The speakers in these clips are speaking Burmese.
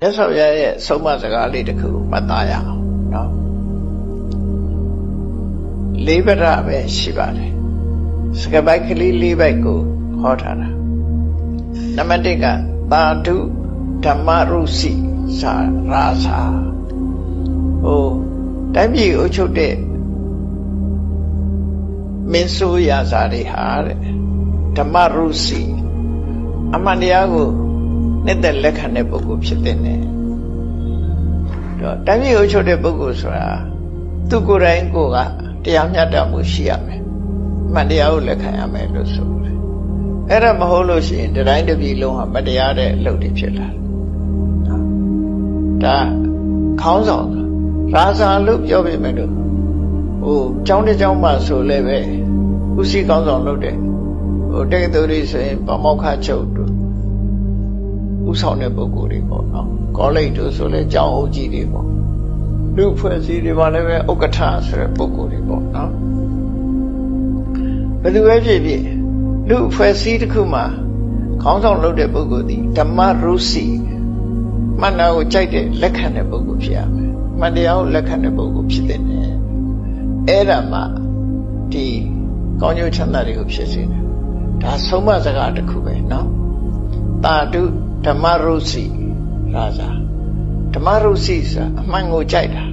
မြတ်စွာဘုရားရဲ့ဆုံးမစကားလေးတစ်ခုမှတ်သားရအောင်နော်လေးပဒပဲရှိပါတယ်စကပိုက်ကလေးလေးပိုက်ကိုဟောထားတာနံပါတ်1ကသာဓုဓမ္မရုစီစာရာစာဟိုတိုင်းပြည်အုပ်ချုပ်တဲ့မင်းဆိုးရာစာတွေဟာတဲ့ဓမ္မရုစီအမှန်တရားကို နှစ်သက်လက်ခံတဲ့ပုဂ္ဂိုလ်ဖြစ်တဲ့နဲ့တော့တိုင်းပြည်အုပ်ချုပ်တဲ့ပုဂ္ဂိုလ်ဆိုတာသူကိုယ်တိုင်ကိုယ်ကတရားမျှတမှုရှိရမယ်အမှန်တရားကိုလက်ခံရမယ်လို့ဆိုတယ်အဲ့ဒါမဟုတ်လို့ရှိရင်တတိုင်းတစ်ပြည်လုံးဟာမတရားတဲ့အလုပ်တွေဖြစ်လာတယ်ဒါခေါင်းဆောင်ရာဇာလို့ပြောပြမယ်လို့ဟိုကျောင်းတစ်ကျောင်းမှဆိုလည်းပဲဥစည်းခေါင်းဆောင်လုပ်တဲ့ဟိုတက္ကသိုလ်တွေဆိုရင်ဗမောက္ခချုပ်တို့ ဥဆောင်တဲ့ပုဂ္ဂိုလ်တွေပေါ့နော်ကောလိပ်တို့ဆိုလည်းကျောင်းအုပ်ကြီးတွေပေါ့လူဖွဲ့စည်းတွေမှာလည်းပဲဥက္ကဋ္ဌဆိုတဲ့ပုဂ္ဂိုလ်တွေပေါ့နော်ဘယ်သူပဲဖြစ်ဖြစ်လူဖွဲ့စည်းတစ်ခုမှာခေါင်းဆောင်လုပ်တဲ့ပုဂ္ဂိုလ်ဒီဓမ္မရုစီမန္နာကိုကြိုက်တဲ့လက်ခံတဲ့ပုဂ္ဂိုလ်ဖြစ်ရမယ်မန္တရားကိုလက်ခံတဲ့ပုဂ္ဂိုလ်ဖြစ်တဲ့နဲ့အဲ့ဒါမှဒီကောင်းကျိုးချမ်းသာတွေကိုဖြစ်စေတယ်ဒါဆုံးမစကားတစ်ခုပဲเนาะတာတု ဓမ္မရုစီရာဇာဓမ္မရုစီဆိုအမှန်ကိုကြိုက်တာ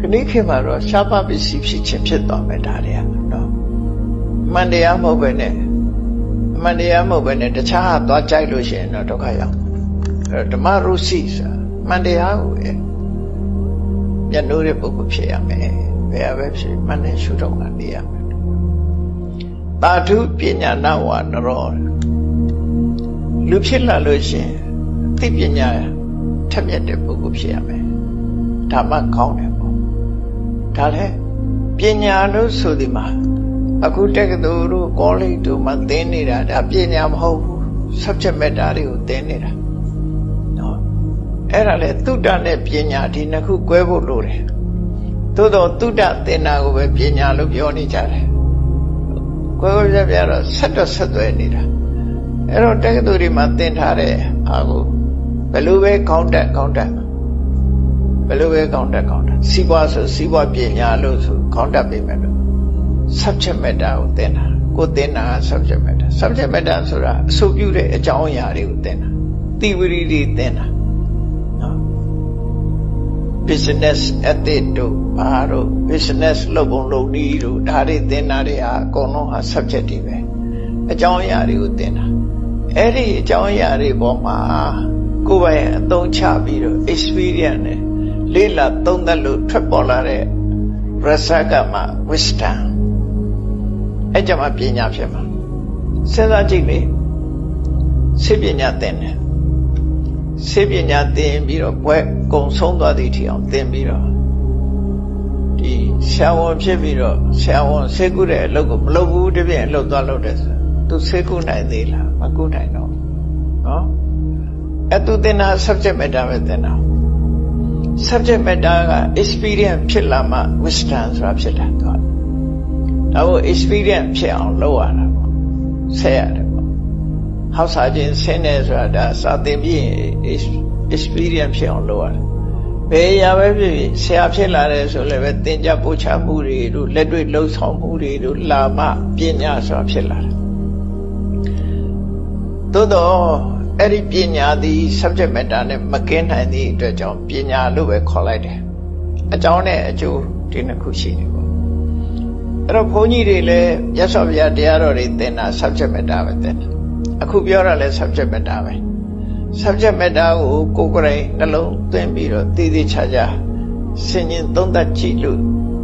ခဏိခေတ်မှာတော့ရှားပါပစ္စည်းဖြစ်ခြင်းဖြစ်သွားမယ်ဒါတွေကနော်မှန်တရားမဟုတ်ပဲနဲ့အမှန်တရားမဟုတ်ပဲနဲ့တခြားဟာသွားကြိုက်လို့ရှိရင်တော့ဒုက္ခရောက်အဲဓမ္မရုစီဆိုမှန်တရားကိုရဲ့မျက်နှိုးတဲ့ပုဂ္ဂိုလ်ဖြစ်ရမယ်ဘယ်ဟာပဲဖြစ်မှန်တဲ့ရှုတော့မှနေရမယ်တာထုပညာနာဝနရော လူဖြစ်လာလို့ရှိရင်သိပညာထက်မြက်တဲ့ပုဂ္ဂိုလ်ဖြစ်ရမယ်ဒါမှကောင်းတယ်ပေါ့ဒါလည်းပညာလို့ဆိုဒီမှာအခုတက္ကသိုလ်တို့ကောလိပ်တို့မှာသင်နေတာဒါပညာမဟုတ်ဘူး subject matter တွေကိုသင်နေတာနော်အဲ့ဒါလေသုတ္တနဲ့ပညာဒီနှစ်ခု꿰ဖို့လိုတယ်သို့တော့သုတ္တသင်တာကိုပဲပညာလို့ပြောနေကြတယ်꿰 꿰ပြပြတော့ဆက်တော့ဆက်သွဲနေတာ အဲ့တော့တက္ကသိုလ်တွေမှာသင်ထားတဲ့အာကိုဘယ်လိုပဲကောင်းတက်ကောင်းတက်ဘယ်လိုပဲကောင်းတက်ကောင်းတက်စီးပွားဆိုစီးပွားပညာလို့ဆိုကောင်းတက်ပြီမဲ့လို့ subject matter ကိုသင်တာကိုသင်တာ subject matter subject matter ဆိုတာအဆိုပြုတဲ့အကြောင်းအရာတွေကိုသင်တာ theory တွေသင်တာနော် business ethic တို့ဘာတို့ business လုပ်ပုံလုပ်နည်းတို့ဒါတွေသင်တာတွေဟာအကုန်လုံးဟာ subject တွေပဲအကြောင်းအရာတွေကိုသင်တာ အဲ့ဒီအကြောင်းအရာတွေပေါ်မှာကိုယ်ပိုင်အသုံးချပြီးတော့ experience နဲ့လေ့လာသုံးသပ်လို့ထွက်ပေါ်လာတဲ့ result ကမှ wisdom အဲ့ကြမှာပညာဖြစ်မှာစဉ်းစားကြည့်လေစိတ်ပညာသင်တယ်စိတ်ပညာသင်ပြီးတော့ဘွဲကုံဆုံးသွားသည့်ထီအောင်သင်ပြီးတော့ဒီဆရာဝန်ဖြစ်ပြီးတော့ဆရာဝန်ဆေးကုတဲ့အလုပ်ကိုမလုပ်ဘူးတပြည့်အလုပ်သွားလုပ်တယ်ဆို သူဆေးကုနိုင်သေးလားမကုနိုင်တော့နော်အဲ့သူသင်တာ subject matter ပဲသင်တာ subject matter က experience ဖြစ်လာမှ wisdom ဆိုတာဖြစ်တာသူကဒါကို experience ဖြစ်အောင်လုပ်ရတာပေါ့ဆက်ရတယ်ပေါ့ဟောက်စားခြင်းဆင်းနေဆိုတာဒါစာသင်ပြီး experience ဖြစ်အောင်လုပ်ရတယ်ဘယ်အရာပဲဖြစ်ဖြစ်ဆရာဖြစ်လာတယ်ဆိုလည်းပဲသင်ကြားပို့ချမှုတွေတို့လက်တွေ့လှုပ်ဆောင်မှုတွေတို့လာမှပညာဆိုတာဖြစ်လာတယ် သို့တော့အဲ့ဒီပညာသည် subject matter နဲ့မကင်းနိုင်သည့်အတွက်ကြောင့်ပညာလို့ပဲခေါ်လိုက်တယ်အကြောင်းနဲ့အကျိုးဒီနှစ်ခုရှိနေပေါ့အဲ့တော့ဘုန်းကြီးတွေလည်းမြတ်စွာဘုရားတရားတော်တွေသင်တာ subject matter ပဲသင်တာအခုပြောတာလည်း subject matter ပဲ subject matter ကိုကိုယ်ကိုယ်တိုင်နှလုံးသွင်းပြီးတော့တည်တည်ချာချာဆင်ញင်သုံးသပ်ကြည့်လို့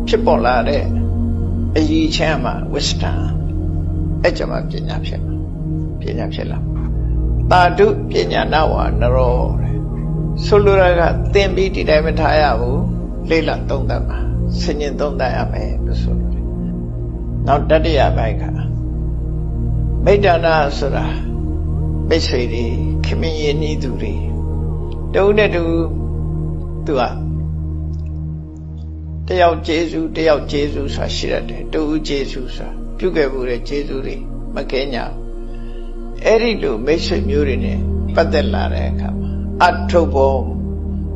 ဖြစ်ပေါ်လာတဲ့အရေးချမ်းမှာ wisdom အဲ့ကြမှာပညာဖြစ်မှာပညာဖြစ်လာ တာတုပညာနာဝနရောတဲ့ဆိုလိုတာကသင်ပြီးဒီတိုင်းမထားရဘူးလေ့လာသုံးသပ်မှာဆင်ញင်သုံးသပ်ရမယ်လို့ဆိုလိုတယ်နောက်တတိယပိုင်းကမိတ္တနာဆိုတာမိတ်ဆွေတွေခင်မင်းရင်းနှီးသူတွေတုံးနဲ့တူသူကတယောက်ကျေးဇူးတယောက်ကျေးဇူးဆိုတာရှိရတယ်တူကျေးဇူးဆိုတာပြုခဲ့မှုတဲ့ကျေးဇူးတွေမကဲညာ အဲ့ဒီလိုမိတ်ဆွေမျိုးတွေနဲ့ပတ်သက်လာတဲ့အခါမှာအထုပ်ပေါ်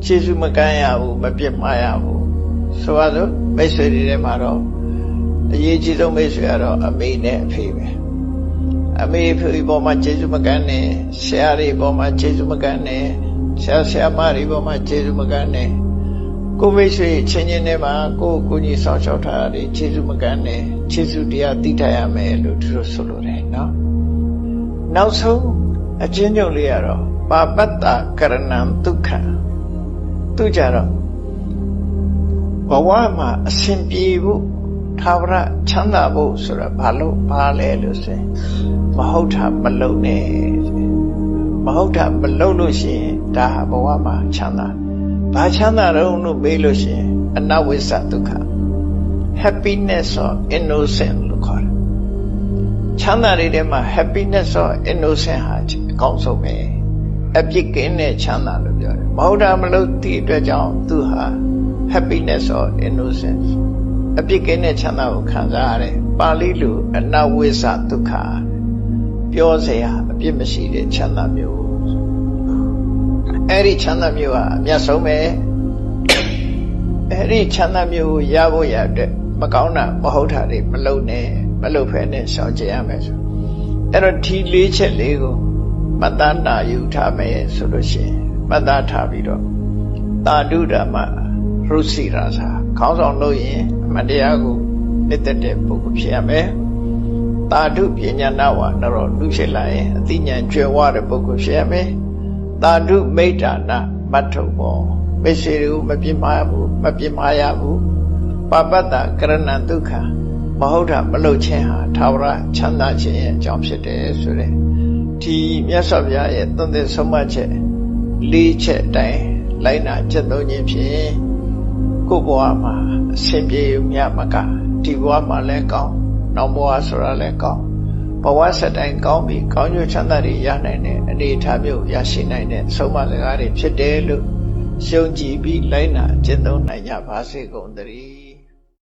ခြေစုမကမ်းရဘူးမပြစ်မှားရဘူးဆိုပါစို့မိတ်ဆွေတွေထဲမှာတော့အရေးကြီးဆုံးမိတ်ဆွေကတော့အမေနဲ့အဖေပဲအမေအဖေပေါ်မှာခြေစုမကမ်းနဲ့ဆရာတွေပေါ်မှာခြေစုမကမ်းနဲ့ဆရာဆရာမတွေပေါ်မှာခြေစုမကမ်းနဲ့ကိုမိတ်ဆွေချင်းချင်းထဲမှာကိုယ်ကိုကြီးဆောင်ရှောက်ထားတာခြေစုမကမ်းနဲ့ခြေစုတရားသိထားရမယ်လို့သူတို့ဆိုလိုတယ်နော် နောက်ဆုံးအချင်းချုပ်လေးကတော့ပါပတ္တကရဏံဒုက္ခသူကြတော့ဘဝမှာအစဉ်ပြေဖို့သာဝရချမ်းသာဖို့ဆိုတာဘာလို့ဘာလဲလို့ဆိုရင်မဟုတ်တာမလုံနဲ့မဟုတ်တာမလုံလို့ရှိရင်ဒါဟာဘဝမှာချမ်းသာဘာချမ်းသာတော့လို့မေးလို့ရှိရင်အနဝိစ္စဒုက္ခ happiness or innocent လို့ခေါ်တယ် ချမ်းသာတွေထဲမှာ happiness or innocent ဟာအကောင်းဆုံးပဲအပြစ်ကင်းတဲ့ချမ်းသာလို့ပြောတယ်မဟုတ်တာမလို့ဒီအတွက်ကြောင့်သူဟာ happiness or innocence အပြစ်ကင်းတဲ့ချမ်းသာကိုခံစားရတယ်ပါဠိလိုအနဝိသဒုက္ခပြောစရာအပြစ်မရှိတဲ့ချမ်းသာမျိုးအဲ့ဒီချမ်းသာမျိုးဟာအမြတ်ဆုံးပဲအဲ့ဒီချမ်းသာမျိုးကိုရဖို့ရတဲ့မကောင်းတာမဟုတ်တာတွေမလုပ်နဲ့ မလုပ်ဖဲနဲ့ရှောင်ကျဉ်ရမယ်ဆိုအဲ့တော့ဒီလေးချက်လေးကိုမတန်းတာယူထားမယ်ဆိုလို့ရှိရင်မတန်းထားပြီးတော့တာဓုဓမ္မရုစီရာသာခေါင်းဆောင်လို့ရင်အမတရားကိုနှစ်သက်တဲ့ပုဂ္ဂိုလ်ဖြစ်ရမယ်။တာဓုပညာနာဝနရောလူဖြစ်လာရင်အသိဉာဏ်ကျွယ်ဝတဲ့ပုဂ္ဂိုလ်ဖြစ်ရမယ်။တာဓုမိတ်တာနာမတ်ထုံပေါ်မိတ်ဆွေတွေကိုမပြစ်မှားဘူးမပြစ်မှားရဘူး။ပပတ္တကရဏဒုက္ခ မဟုတ်တာမလုပ်ခြင်းဟာသာဝရချမ်းသာခြင်းရဲ့အကြောင်းဖြစ်တယ်ဆိုတဲ့ဒီမြတ်စွာဘုရားရဲ့သွန်သင်ဆုံးမချက်လေးချက်အတိုင်းလိုက်နာကျင့်သုံးခြင်းဖြင့်ကိုယ်ဘဝမှာအစဉ်ပြေမြတ်မကဒီဘဝမှာလည်းကောင်းနောက်ဘဝဆိုတာလည်းကောင်းဘဝဆက်တိုင်းကောင်းပြီးကောင်းကျိုးချမ်းသာတွေရနိုင်တဲ့အနေအထားမျိုးရရှိနိုင်တဲ့ဆုံးမစကားတွေဖြစ်တယ်လို့ရှုံကြည်ပြီးလိုက်နာကျင့်သုံးနိုင်ကြပါစေကုန်သတည်း